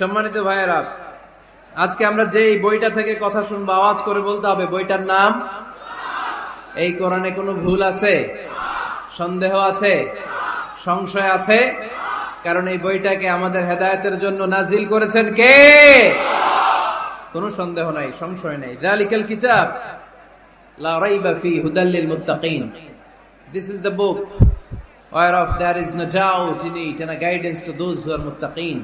সম্মানিত ভাইয়েরা, আজকে আমরা যে বইটা থেকে কথা শুনব, আওয়াজ করে বলতে হবে, বইটার নাম? এই কোরআনে কোনো ভুল আছে? সন্দেহ আছে? সংশয় আছে? কারণ এই বইটাকে আমাদের হেদায়তের জন্য নাজিল করেছেন কে? কোনো সন্দেহ নাই, সংশয় নাই। জালিকাল কিতাব, লা রাইবা ফি হুদাল্লিল মুত্তাকিন। This is the book whereof there is no doubt in it and a guidance to those who are muttaqin.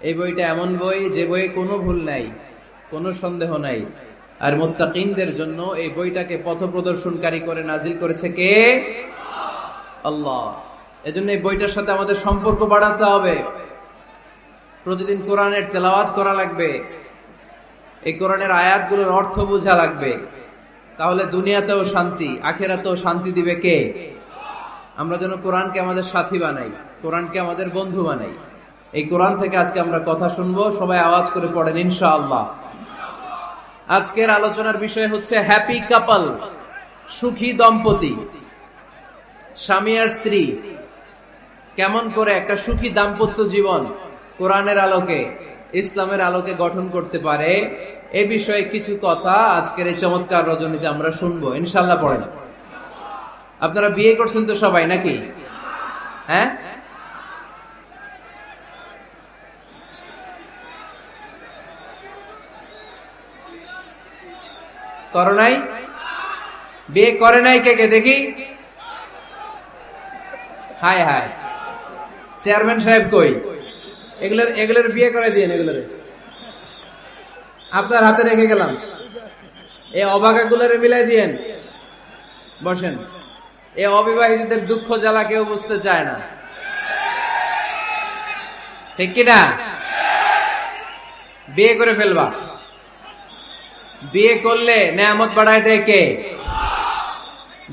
এই বইটা এমন বই যে বইয়ে কোনো ভুল নাই, কোনো সন্দেহ নাই। আর মুত্তাকিনদের জন্য এই বইটাকে পথ প্রদর্শনকারী করে নাজিল করেছে কে? আল্লাহ। এজন্য এই বইটার সাথে আমাদের সম্পর্ক বাড়াতে হবে। প্রতিদিন কোরআনের তেলাওয়াত করা লাগবে। এই কোরআনের আয়াতগুলোর অর্থ বোঝা লাগবে। তাহলে দুনিয়াতেও শান্তি, আখেরাতেও শান্তি দিবে কে? আমরা যেন কোরআনকে আমাদের সাথী বানাই, কোরআনকে আমাদের বন্ধু বানাই। এই কোরআন থেকে আজকে আমরা কথা শুনব, সবাই আওয়াজ করে পড়েন, ইনশাআল্লাহ। আজকের আলোচনার বিষয় হচ্ছে হ্যাপি কাপল, সুখী দম্পতি, স্বামী আর স্ত্রী, কেমন করে একটা সুখী দাম্পত্য জীবন কোরআনের আলোকে, ইসলামের আলোকে গঠন করতে পারে, এ বিষয়ে কিছু কথা আজকের এই চমৎকার রজনীতে আমরা শুনব ইনশাল্লাহ পড়েন। আপনারা বিয়ে করছেন তো সবাই নাকি? হ্যাঁ? করো নাই? বিয়ে করে নাই কে কে? দেখি। হায় হায়। চেয়ারম্যান সাহেব কই? এগুলোর এগুলোর বিয়ে করে দিয়ে এগুলোর। আপনার হাতে রেখে গেলাম। এই অবাকা গুলোরে মিলাই দিয়েন। বসেন। এই অবিবাহিতদের দুঃখ জ্বালা কেউ বুঝতে চায় না। ঠিক কিনা? বিয়ে করে ফেলবা। বিয়ে করলে নেয়ামত বাড়ায় দেয় কে?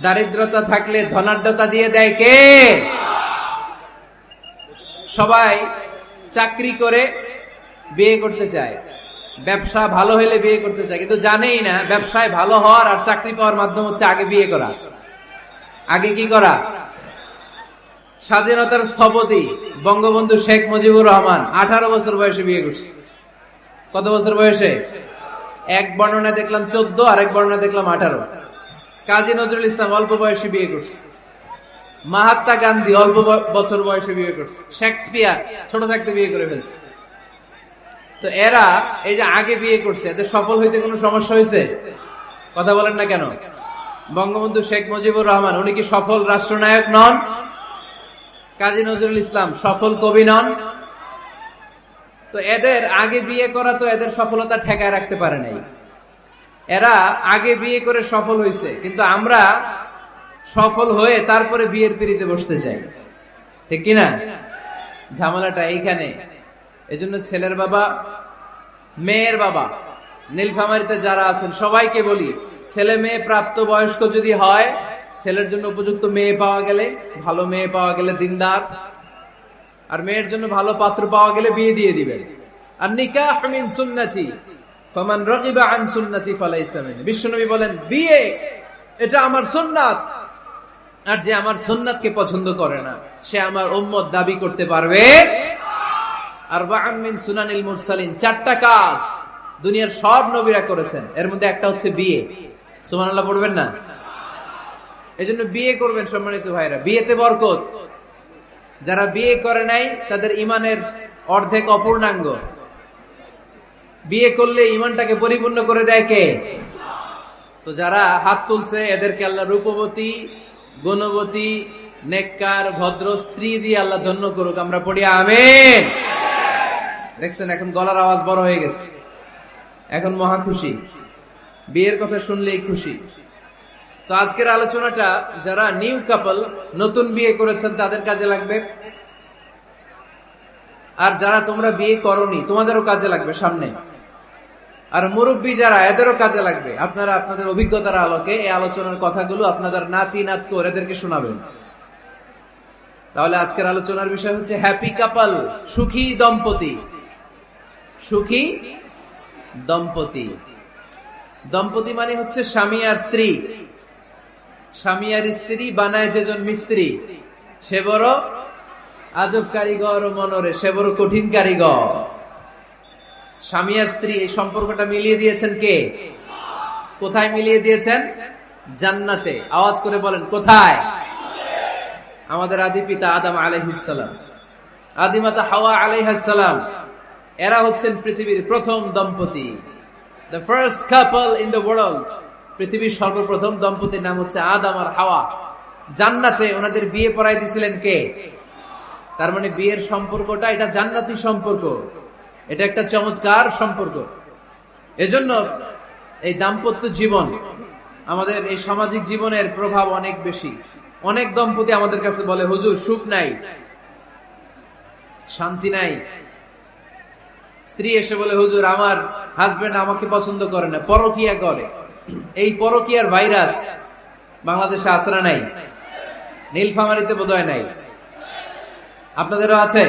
দারিদ্রতা থাকলে ধনাঢ্যতা দিয়ে দেয় কে? সবাই চাকরি করে বিয়ে করতে চায়। ব্যবসা ভালো হলে বিয়ে করতে চায়। কিন্তু জানেই না, ব্যবসায় ভালো হওয়ার আর চাকরি পাওয়ার মাধ্যম হচ্ছে আগে বিয়ে করা। আগে কি করা? স্বাধীনতার স্থপতি বঙ্গবন্ধু শেখ মুজিবুর রহমান আঠারো বছর বয়সে বিয়ে করছে। কত বছর বয়সে? এক বর্ণনা দেখলাম চোদ্দ আর এক বর্ণনা দেখলাম আঠারো। কাজী নজরুল ইসলাম অল্প বয়সে বিয়ে করছে। মাহাত্মা গান্ধী অল্প বছর বয়সে বিয়ে করছে। শেক্সপিয়ার, ছোট থাকতে বিয়ে করে ফেলছে। তো এরা এই যে আগে বিয়ে করছে, এদের সফল হইতে কোনো সমস্যা হয়েছে কথা বলেন না কেন? বঙ্গবন্ধু শেখ মুজিবুর রহমান, উনি কি সফল রাষ্ট্রনায়ক নন? কাজী নজরুল ইসলাম সফল কবি নন? তো এদের আগে বিয়ে করা তো এদের সফলতা ঠেকায় রাখতে পারে নাই। এরা আগে বিয়ে করে সফল হয়েছে কিন্তু আমরা সফল হয়ে তারপরে বিয়ের পিড়িতে বসতে চাই। ঠিক কিনা? ঝামেলাটা এইখানে। এজন্য ছেলের বাবা, মেয়ের বাবা, নীলফামারিতে যারা আছেন, সবাইকে বলি, ছেলে মেয়ে প্রাপ্ত বয়স্ক যদি হয়, ছেলের জন্য উপযুক্ত মেয়ে পাওয়া গেলে, ভালো মেয়ে পাওয়া গেলে দিনদার আর মেয়ের জন্য ভালো পাত্র পাওয়া গেলে বিয়ে দিয়ে দিবেন। আর নিকাহ আন বিশ্বনবী বলেন, বিয়ে, এটা আমার আর যে আমার পছন্দ করে না, সে আমার দাবি করতে পারবে। আর মিন সুনানিল চারটা কাজ দুনিয়ার সব নবীরা করেছেন। এর মধ্যে একটা হচ্ছে বিয়ে। সুবহানাল্লাহ, পড়বেন না? এজন্য বিয়ে করবেন সম্মানিত ভাইরা বিয়েতে বরকত। যারা বিয়ে করে নাই, তাদের ইমানের অর্ধেক অপূর্ণাঙ্গ। বিয়ে করলে ইমানটাকে পরিপূর্ণ করে দেয় কে? তো যারা হাত তুলছে, এদেরকে আল্লাহ রূপবতী, গুণবতী, নেককার, ভদ্র স্ত্রী দিয়ে আল্লাহ ধন্য করুক, আমরা পড়ি আমেন। দেখছেন, এখন গলার আওয়াজ বড় হয়ে গেছে। এখন মহা খুশি। বিয়ের কথা শুনলেই খুশি। তো আজকের আলোচনাটা যারা নিউ কাপল, নতুন বিয়ে করেছেন, তাদের কাজে লাগবে। আর যারা তোমরা বিয়ে করনি, তোমাদেরও কাজে লাগবে সামনে। আর মুরব্বী যারা, এদেরও কাজে লাগবে। আপনারা আপনাদের অভিজ্ঞতার আলোকে এই আলোচনার কথাগুলো আপনাদের নাতি, নাতকে এদেরকে শোনাবেন। তাহলে আজকের আলোচনার বিষয় হচ্ছে হ্যাপি কাপল সুখী দম্পতি। সুখী দম্পতি। দম্পতি মানে হচ্ছে স্বামী আর স্ত্রী। স্বামী আর স্ত্রী বানায় যেজন মিস্ত্রি, সে বড় আজব কারিগর মনরে, সে বড় কঠিন কারিগর। স্বামী আর স্ত্রী, এই সম্পর্কটা মিলিয়ে দিয়েছেন কে? কোথায় মিলিয়ে দিয়েছেন? জান্নাতে। আওয়াজ করে বলেন, কোথায়? আমাদের আদি পিতা আদম আলাইহিসালাম আদিমাতা হাওয়া আলাইহাসালাম এরা হচ্ছেন পৃথিবীর প্রথম দম্পতি। The first couple in the world পৃথিবীর সর্বপ্রথম দম্পতির নাম হচ্ছে আদম আর হাওয়া। জান্নাতে ওনাদের বিয়ে পড়াই দিছিলেন কে? তার মানে বিয়ের সম্পর্কটা এটা জান্নাতি সম্পর্ক। এটা একটা চমৎকার সম্পর্ক। এজন্য এই দাম্পত্য জীবন আমাদের এই সামাজিক জীবনের প্রভাব অনেক বেশি। অনেক দম্পতি আমাদের কাছে বলে, হুজুর, সুখ নাই, শান্তি নাই। স্ত্রী এসে বলে, হুজুর, আমার হাজবেন্ড আমাকে পছন্দ করে না, পরকিয়া করে। এই পরকিয়ার ভাইরাস বাংলাদেশে আসরা নাই? নীলফামারিতে বোধহয় নাই। আপনাদেরও আছে?